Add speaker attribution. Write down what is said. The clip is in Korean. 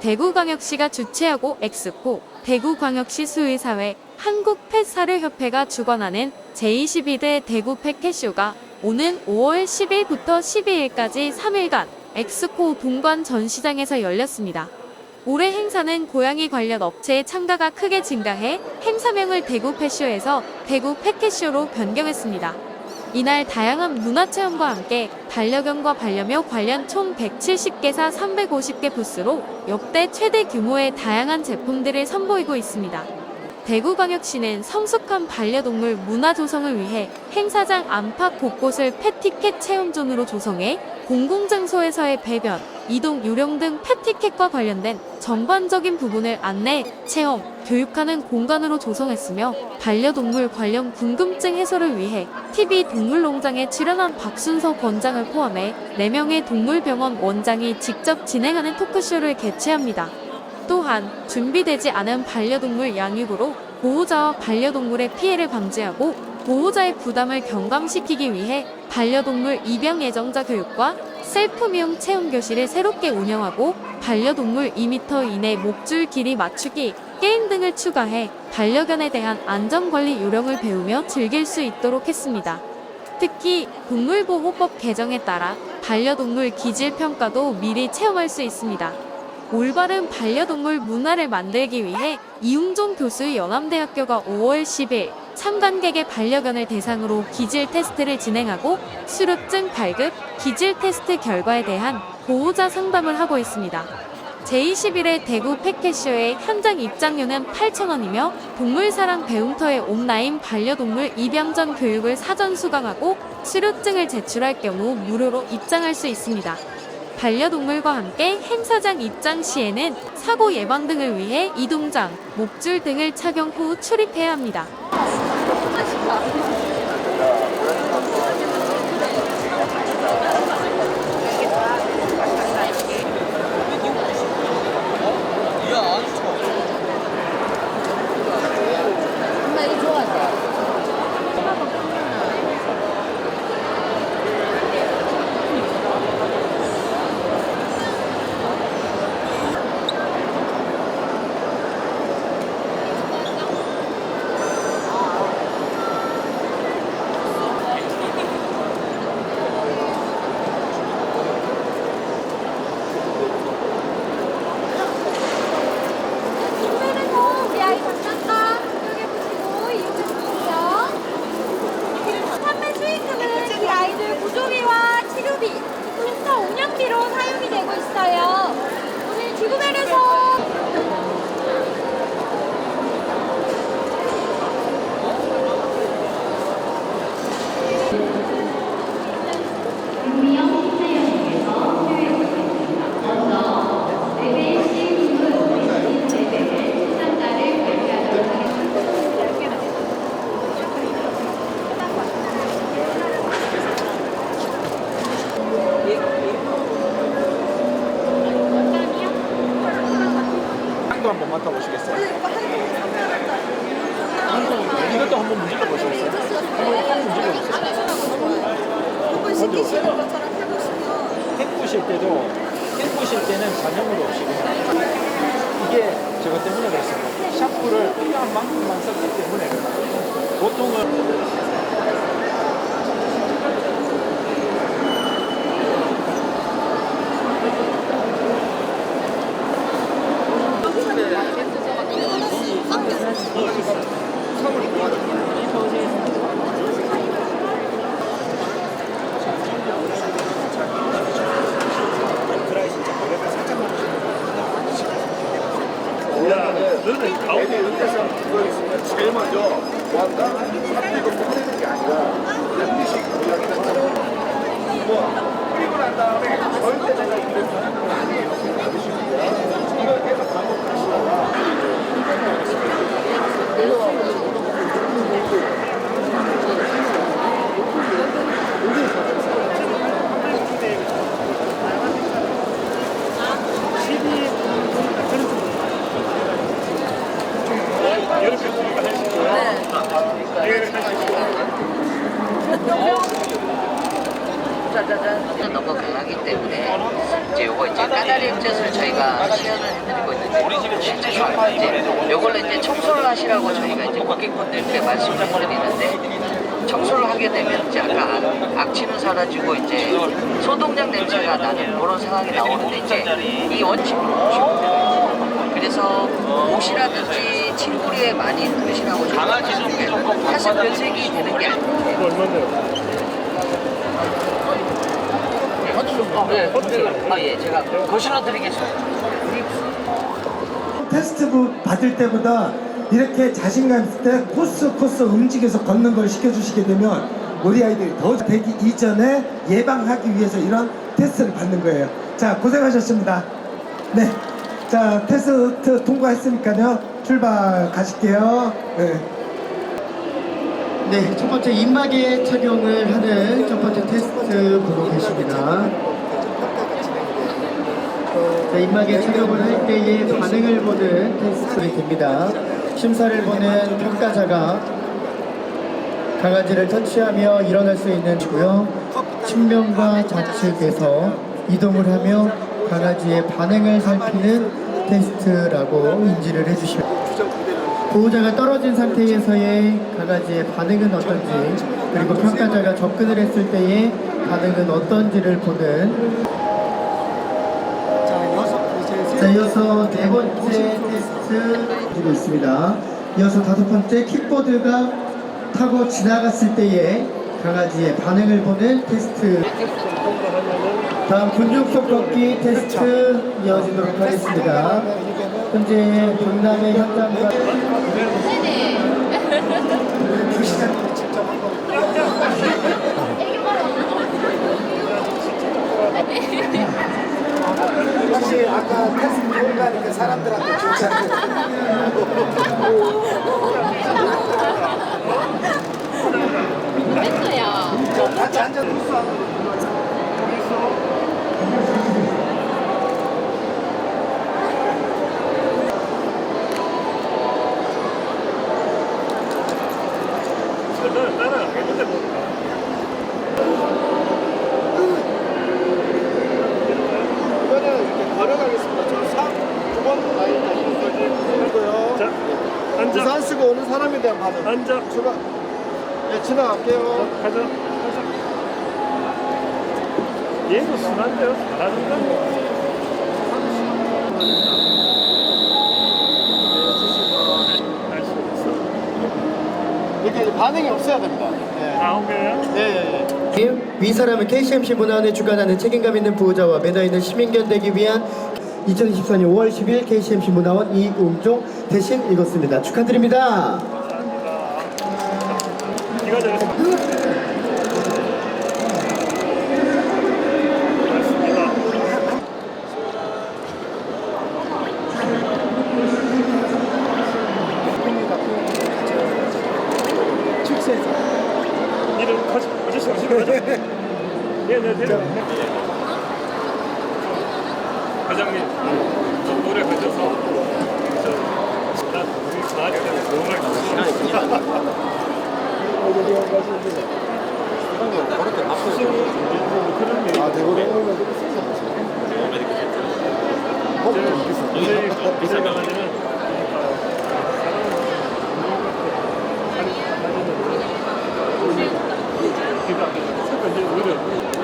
Speaker 1: 대구광역시가 주최하고 엑스포, 대구광역시 수의사회, 한국펫사료협회가 주관하는 제22대 대구 펫캣쇼가 오는 5월 10일부터 12일까지 3일간 엑스포 본관 전시장에서 열렸습니다. 올해 행사는 고양이 관련 업체의 참가가 크게 증가해 행사명을 대구 펫쇼에서 대구 펫캣쇼로 변경했습니다. 이날 다양한 문화체험과 함께 반려견과 반려묘 관련 총 170개사 350개 부스로 역대 최대 규모의 다양한 제품들을 선보이고 있습니다. 대구광역시는 성숙한 반려동물 문화 조성을 위해 행사장 안팎 곳곳을 펫티켓 체험존으로 조성해 공공장소에서의 배변, 이동 요령 등 펫티켓과 관련된 전반적인 부분을 안내, 체험, 교육하는 공간으로 조성했으며 반려동물 관련 궁금증 해소를 위해 TV 동물농장에 출연한 박순서 권장을 포함해 4명의 동물병원 원장이 직접 진행하는 토크쇼를 개최합니다. 또한 준비되지 않은 반려동물 양육으로 보호자와 반려동물의 피해를 방지하고 보호자의 부담을 경감시키기 위해 반려동물 입양 예정자 교육과 셀프 미용 체험 교실을 새롭게 운영하고 반려동물 2m 이내 목줄 길이 맞추기, 게임 등을 추가해 반려견에 대한 안전관리 요령을 배우며 즐길 수 있도록 했습니다. 특히 동물보호법 개정에 따라 반려동물 기질 평가도 미리 체험할 수 있습니다. 올바른 반려동물 문화를 만들기 위해 이웅종 교수의 연암대학교가 5월 10일 참관객의 반려견을 대상으로 기질 테스트를 진행하고 수료증 발급, 기질 테스트 결과에 대한 보호자 상담을 하고 있습니다. 제21회 대구 펫캣쇼의 현장 입장료는 8,000원이며 동물사랑 배움터의 온라인 반려동물 입양 전 교육을 사전 수강하고 수료증을 제출할 경우 무료로 입장할 수 있습니다. 반려동물과 함께 행사장 입장 시에는 사고 예방 등을 위해 이동장, 목줄 등을 착용 후 출입해야 합니다.
Speaker 2: 감사합니다. 헹구실 때도 헹구실 때는 잔여물이 없이고 이게 저것 때문에 그렇습니다. 샴푸를 필요한 만큼만 썼기 때문에. 보통은 먼저 보안과
Speaker 3: 합의가 포함되는 게 아니라 그냥 미식 모양이나 뭐 뿌리고 난 다음에 절대 내가 건 아니에요. 여름 병원이 짜자잔 너무 강하기 때문에 이제 요거 이제 까다리 액젓을 저희가 시연을 해드리고 있는데 실제 쇼파 이제 요걸로 이제 청소를 하시라고 저희가 이제 고객분들께 말씀을 드리는데 청소를 하게 되면 이제 아까 악취는 사라지고 이제 소독약 냄새가 나는 그런 상황이 나오는데 이제 이 원칙으로 그래서 옷이라든지 친구리에 많이 드시라고 강아지는 사실 변색이 되는 게 아니에요.
Speaker 2: 이거 얼마인데요?
Speaker 3: 네. 아, 예, 제가 거실로 드리겠습니다.
Speaker 4: 테스트북 받을 때보다 이렇게 자신감 있을 때 코스 코스 움직여서 걷는 걸 시켜주시게 되면 우리 아이들이 더 되기 이전에 예방하기 위해서 이런 테스트를 받는 거예요. 자, 고생하셨습니다. 네. 자, 테스트 통과했으니까요. 출발 가실게요. 네.
Speaker 5: 네, 첫 번째 입마개 착용을 하는 첫 번째 테스트 보고 계십니다. 자, 입마개 착용을 할 때의 반응을 보는 테스트가 됩니다. 심사를 보는 평가자가 강아지를 터치하며 일어날 수 있는 고요 측면과 좌측에서 이동을 하며 강아지의 반응을 살피는 테스트라고 인지를 해주십니다. 보호자가 떨어진 상태에서의 강아지의 반응은 어떤지 그리고 평가자가 접근을 했을 때의 반응은 어떤지를 보는 자 이어서 네 번째 테스트 주고 있습니다 이어서 다섯 번째 킥보드가 타고 지나갔을 때의 강아지의 반응을 보는 테스트. 다음 군중속 걷기 테스트 이어지도록 하겠습니다. 현재 경남의 현장과
Speaker 4: 혹시 아까 테스트 통과하니까 사람들한테 괜찮 아요? 같이 앉아
Speaker 2: 따라 따라가겠는데 뭐.
Speaker 6: 이거는 이렇게 걸어가겠습니다. 저 3, 9번 라인 다시까지 하고요.
Speaker 2: 자, 앉아.
Speaker 6: 쓰고 오는 사람에 대한 반응.
Speaker 2: 앉아.
Speaker 6: 출발. 네, 지나갈게요.
Speaker 2: 가자. 가자. 얘도 순한데요. 잘하는데. 있어.
Speaker 6: 이렇게 반응이 없어야 됩니다. 네.
Speaker 2: 아홉 개야?
Speaker 6: 네, 네, 네.
Speaker 5: 위 사람은 KCMC 문화원에 주관하는 책임감 있는 보호자와 매너 있는 시민견 되기 위한 2024년 5월 10일 KCMC 문화원 이웅종 대신 읽었습니다. 축하드립니다.
Speaker 2: 네가. 맞습니다. 니들 가자. 아저씨 아저씨 가자. 네. 과장님, 저 노래 가져서 저, 나 우리 나중에 노래
Speaker 6: 아, 대구로.
Speaker 2: 이제 설명하자면 그러니까 오히려